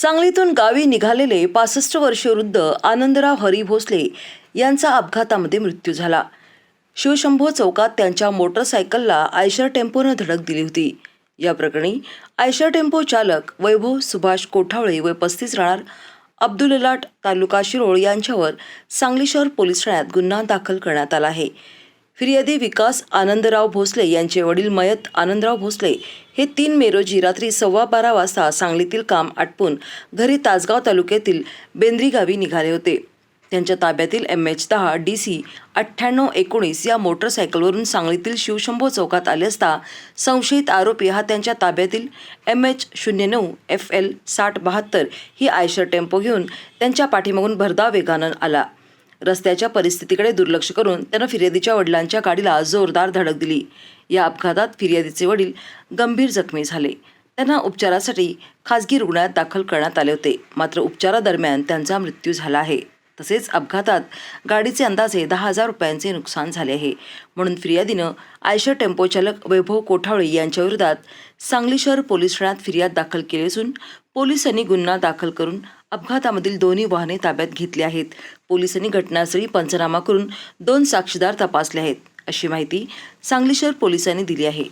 सांगलीतून गावी निघालेले पासष्ट वर्षीय वृद्ध आनंदराव हरी भोसले यांचा अपघातामध्ये मृत्यू झाला. शिवशंभो चौकात त्यांच्या मोटरसायकलला आयशर टेम्पोनं धडक दिली होती. या प्रकरणी आयशर टेम्पो चालक वैभव सुभाष कोठावळे व पस्तीस राहणार अब्दुललाट तालुका शिरोळ यांच्यावर सांगली शहर पोलीस ठाण्यात गुन्हा दाखल करण्यात आला आहे. फिर्यादी विकास आनंदराव भोसले यांचे वडील मयत आनंदराव भोसले हे तीन मे रोजी रात्री सव्वा बारा वाजता सांगलीतील काम आटपून घरी तासगाव तालुक्यातील बेंद्री गावी निघाले होते. त्यांच्या ताब्यातील एम एच दहा डी सी अठ्ठ्याण्णव एकोणीस या मोटरसायकलवरून सांगलीतील शिवशंभो चौकात आले असता संशयित आरोपी हा त्यांच्या ताब्यातील एम एच शून्य नऊ एफ एल साठ बहात्तर ही आयशर टेम्पो घेऊन त्यांच्या पाठीमागून भरधाव वेगानं आला. रस्त्याच्या परिस्थितीकडे दुर्लक्ष करून त्यानं फिर्यादीच्या वडिलांच्या गाडीला जोरदार धडक दिली. या अपघातात फिर्यादीचे वडील गंभीर जखमी झाले. त्यांना उपचारासाठी खासगी रुग्णालयात दाखल करण्यात आले होते. मात्र उपचारादरम्यान त्यांचा मृत्यू झाला आहे. तसेच अपघातात गाडीचे अंदाजे दहा हजार रुपयांचे नुकसान झाले आहे. म्हणून फिर्यादीनं आयशर टेम्पो चालक वैभव कोठावळे यांच्याविरोधात सांगली शहर पोलीस ठाण्यात फिर्याद दाखल केली असून पोलिसांनी गुन्हा दाखल करून अपघातामधील दोन्ही वाहने ताब्यात घेतली आहेत. पोलिसांनी घटनास्थळी पंचनामा करून दोन साक्षीदार तपासले आहेत. अशी माहिती सांगली शहर पोलिसांनी दिली आहे.